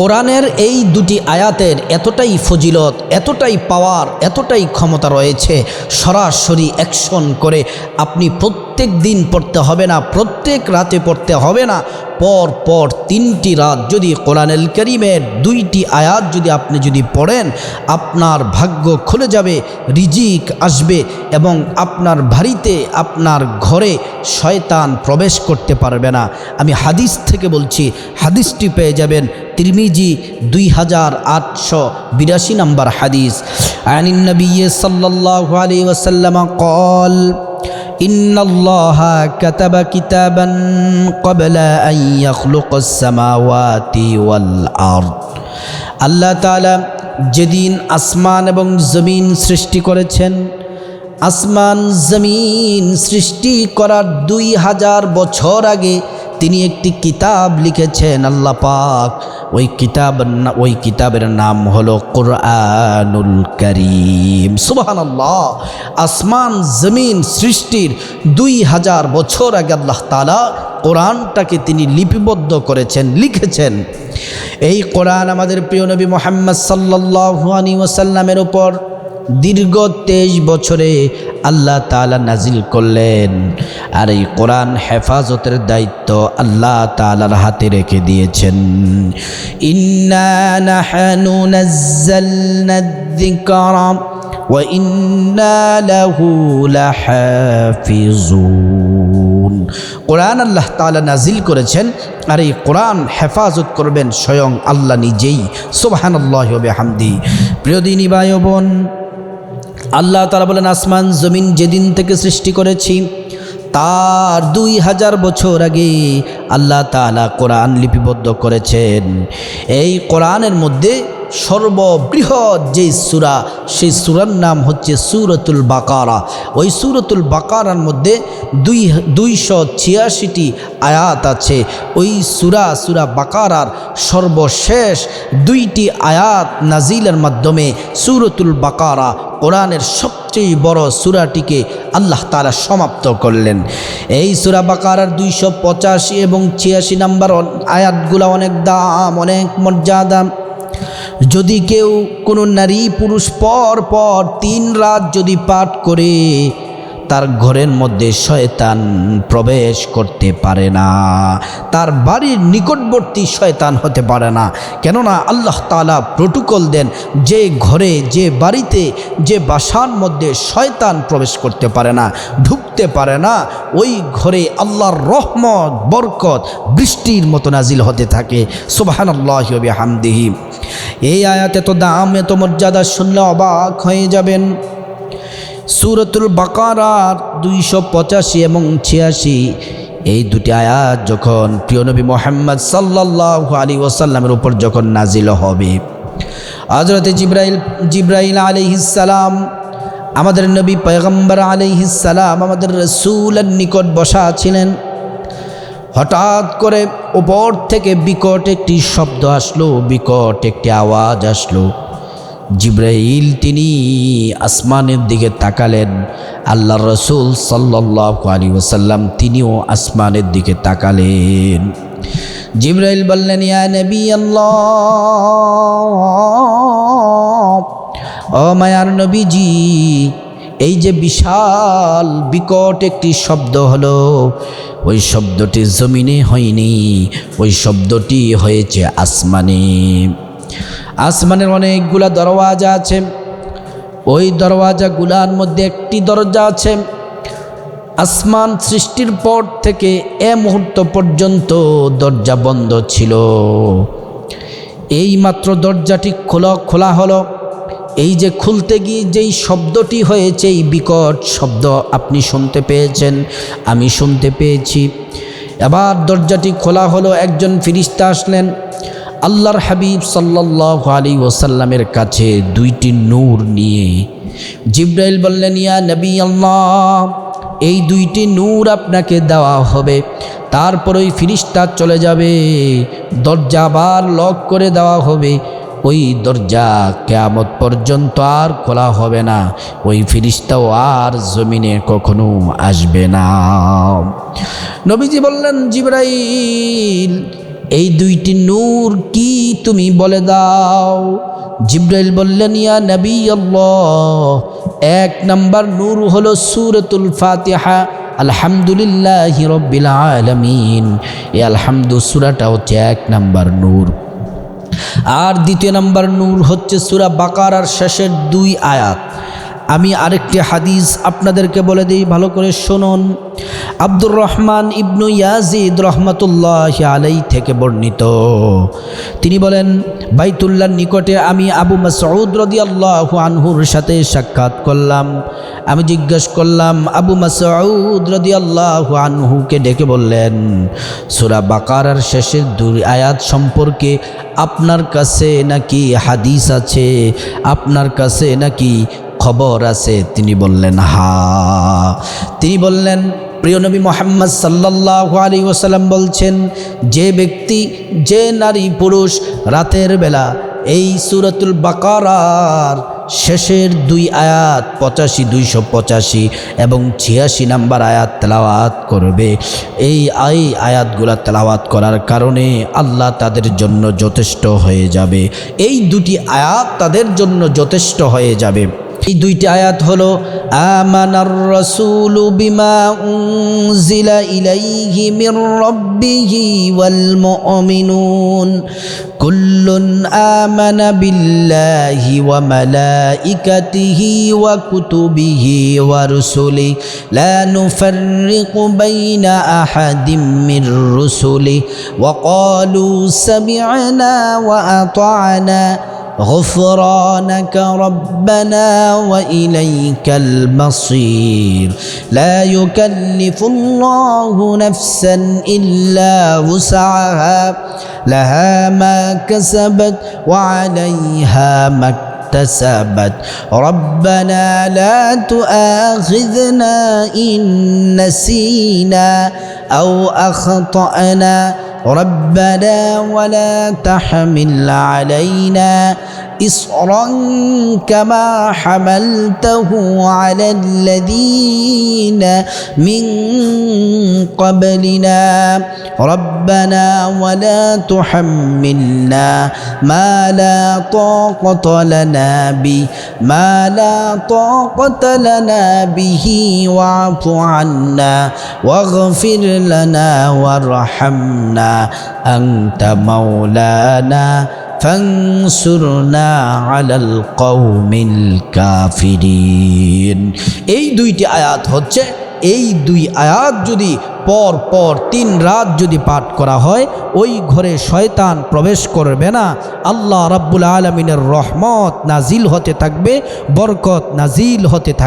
কোরআনের এই দুটি আয়াতের এতটাই ফজিলত, এতটাই পাওয়ার, এতটাই ক্ষমতা রয়েছে, সরাসরি অ্যাকশন করে আপনি প্রত্যেক দিন পড়তে হবে না, প্রত্যেক রাতে পড়তে হবে না। পর পর তিনটি রাত যদি কোরআনেল করিমের দুইটি আয়াত যদি আপনি যদি পড়েন, আপনার ভাগ্য খুলে যাবে, রিজিক আসবে এবং আপনার ভারিতে আপনার ঘরে শয়তান প্রবেশ করতে পারবে না। আমি হাদিস থেকে বলছি, হাদিসটি পেয়ে যাবেন তিরমিজি দুই হাজার আটশো বিরাশি নম্বর হাদিস। আনিন নবী সাল্লাহ আলী ওসাল্লাম কল إن الله كتب كتابا قبل أن يخلق السماوات والأرض আল্লাহ তাআলা যেদিন আসমান এবং জমিন সৃষ্টি করেছেন আসমান জমিন সৃষ্টি করার দুই হাজার বছর আগে তিনি একটি কিতাব লিখেছেন, আল্লাহ পাক। ওই কিতাব ওই কিতাবের নাম হলো কোরআনুল করিম। সুবাহান আল্লাহ আসমান, জমিন সৃষ্টির দুই হাজার বছর আগে আল্লাহ তালা কোরআনটাকে তিনি লিপিবদ্ধ করেছেন, লিখেছেন। এই কোরআন আমাদের প্রিয় নবী মোহাম্মদ সাল্লাহু আলী ওসাল্লামের ওপর দীর্ঘ তেইশ বছরে আল্লাহ তালা নাজিল করলেন। আর এই কোরআন হেফাজতের দায়িত্ব আল্লাহ তালার হাতে রেখে দিয়েছেন। কোরআন আল্লাহ তাআলা নাজিল করেছেন আর এই কোরআন হেফাজত করবেন স্বয়ং আল্লাহ নিজেই। সুবহানাল্লাহি ওয়া বিহামদি। প্রিয় দিনী ভাই ও বোন আল্লাহ তালা বলেন, আসমান, জমিন যেদিন থেকে সৃষ্টি করেছি, তার দুই হাজার বছর আগে আল্লাহ তালা কোরআন লিপিবদ্ধ করেছেন। এই কোরআনের মধ্যে সর্ববৃহৎ যে সুরা, সেই সুরার নাম হচ্ছে সুরতুল বাকারা। ওই সুরতুল বাকারার মধ্যে দুই, দুইশো ছিয়াশিটি আয়াত আছে। ওই সুরা সুরা বাকারার সর্বশেষ দুইটি আয়াত নাজিলের মাধ্যমে সুরতুল বাকারা কোরআনের সবচেয়ে বড় সুরাটিকে আল্লাহ তালা সমাপ্ত করলেন। এই সুরা বাকারার দুইশো পঁচাশি এবং ছিয়াশি নাম্বার আয়াতগুলো অনেক দাম, অনেক মর্যাদা। যদি কেউ কোনো নারী পুরুষ পর পর তিন রাত যদি পাঠ করে তার ঘরের মধ্যে শয়তান প্রবেশ করতে পারে না। তার বাড়ির নিকটবর্তী শয়তান হতে পারে না। কেননা আল্লাহ তালা প্রোটোকল দেন, যে ঘরে, যে বাড়িতে, যে বাসার মধ্যে শয়তান প্রবেশ করতে পারে না, ঢুকতে পারে না, ওই ঘরে আল্লাহর রহমত, বরকত, বৃষ্টির মতো নাজিল হতে থাকে। সুবাহান আল্লাহ হামদিহি এই আয়াত এত দাম এত মর্যাদা শুনলে অবাক হয়ে যাবেন। সুরতুল বাকারার দুইশো পঁচাশি এবং ছিয়াশি। এই দুটি আয়াত যখন প্রিয় নবী মোহাম্মদ সাল্লাহ আলী ওসাল্লামের উপর যখন নাজিল হবে হজরত জিব্রাইল জিব্রাইল আলিহিসাল্লাম আমাদের নবী পয়গম্বর আলিহিসাল্লাম আমাদের রসুলের নিকট বসা ছিলেন। হঠাৎ করে ওপর থেকে বিকট একটি শব্দ আসলো, বিকট একটি আওয়াজ আসলো। জিব্রাইল, তিনি আসমানের দিকে তাকালেন। আল্লাহ রসুল সাল্লাহ আলী ওসাল্লাম তিনিও আসমানের দিকে তাকালেন। জিব্রাইল বললেন, ইয়া নবী আল্লাহ, ও মায়ার নবীজি, এই যে বিশাল, বিকট একটি শব্দ হলো, ওই শব্দটি জমিনে হয়নি, ওই শব্দটি হয়েছে আসমানে। আসমানের অনেকগুলা দরওয়াজা আছে। ওই দরওয়াজাগুলার মধ্যে একটি দরজা আছে। আসমান সৃষ্টির পর থেকে এ মুহূর্ত পর্যন্ত দরজা বন্ধ ছিল। এই মাত্র দরজাটি খোলা খোলা হলো। এই যে খুলতে গিয়ে যেই শব্দটি হয়েছে, এই বিকট শব্দ আপনি শুনতে পেয়েছেন, আমি শুনতে পেয়েছি। এবার দরজাটি খোলা হলো, একজন ফিরিস্তা আসলেন। আল্লাহর হাবিব সাল্লাহ আলী ওসাল্লামের কাছে দুইটি নূর নিয়ে জিব্রাইল বললেন, ইয়া নবী আল্লাহ, এই দুইটি নূর আপনাকে দেওয়া হবে। তারপর ওই ফিরিস্তা চলে যাবে, দরজা আবার লক করে দেওয়া হবে। ওই দরজা কেয়ামত পর্যন্ত আর খোলা হবে না। ওই ফিরিস্তাও আর জমিনে কখনো আসবে না। নবীজি বললেন, জিব্রাইল এই দুইটি নূর কি তুমি বলে দাও? জিব্রাইল বললেন, ইয়া নবী আল্লাহ এক নাম্বার নূর হলো সুরতুল ফাতিহা। আলহামদুলিল্লাহ রব্বিল আলামিন। এই আলহামদু সুরাটা হচ্ছে এক নাম্বার নূর। আর দ্বিতীয় নাম্বার নূর হচ্ছে সুরা বাকারার শেষের দুই আয়াত। আমি আরেকটি হাদিস আপনাদেরকে বলে দিই, ভালো করে শুনুন। আব্দুর রহমান ইবনু ইয়াজিদ রহমতুল্লাহ আলাই থেকে বর্ণিত। তিনি বলেন, বাইতুল্লাহর নিকটে আমি আবু মাসউদ রদিয়াল্লাহু আনহুর সাথে সাক্ষাৎ করলাম। আমি জিজ্ঞেস করলাম, আবু মাসউদ রদিয়াল্লাহু আনহুকে ডেকে বললেন, সূরা বাকারার শেষের দুই আয়াত সম্পর্কে আপনার কাছে নাকি হাদিস আছে? আপনার কাছে নাকি খবর আছে, তিনি বললেন, হা। তিনি বললেন, প্রিয় নবী মোহাম্মদ সাল্লাহ আলী ওসাল্লাম বলছেন, যে ব্যক্তি, যে নারী পুরুষ রাতের বেলা এই সুরতুল বাকারার শেষের দুই আয়াত পঁচাশি, দুইশো পঁচাশি এবং ছিয়াশি নাম্বার আয়াত তেলাওয়াত করবে। এই এই আয়াতগুলা তেলাওয়াত করার কারণে আল্লাহ তাদের জন্য যথেষ্ট হয়ে যাবে। এই দুটি আয়াত তাদের জন্য যথেষ্ট হয়ে যাবে। এই দুইটি আয়াত হলো আমানার রাসূলু বিমা উনজিলা ইলাইহি মির রাব্বিহি ওয়াল মুমিনুন কুল্লুন আমানা বিল্লাহি ওয়া মালাইকাতিহি ওয়া কুতুবিহি ওয়া রুসুলি লা নুফাররিকু বাইনা আহাদিম মির রুসুলি ওয়া ক্বালু সামি'না ওয়া আতা'না غفرانك ربنا وإليك المصير. لا يكلف الله نفسا إلا وسعها لها ما كسبت وعليها ما اكتسبت. ربنا لا تؤاخذنا إن نسينا أو أخطأنا. ربنا ولا تحمل علينا إصرا كما حملته على الذين من قبلنا. ربنا ولا تحملنا ما لا طاقة لنا به ما لا طاقة لنا به واعف عنا واغفر لنا وارحمنا. أنت مولانا ফাংসুরনা আলাল কৌমিল কাফিরিন। এই দুইটি আয়াত হচ্ছে, এই দুই আয়াত যদি পর পর তিন রাত যদি পাঠ করা হয়, ওই ঘরে শয়তান প্রবেশ করবে না। আল্লাহ রাব্বুল আলমিনের রহমত নাজিল হতে থাকবে, বরকত নাজিল হতে থাকবে।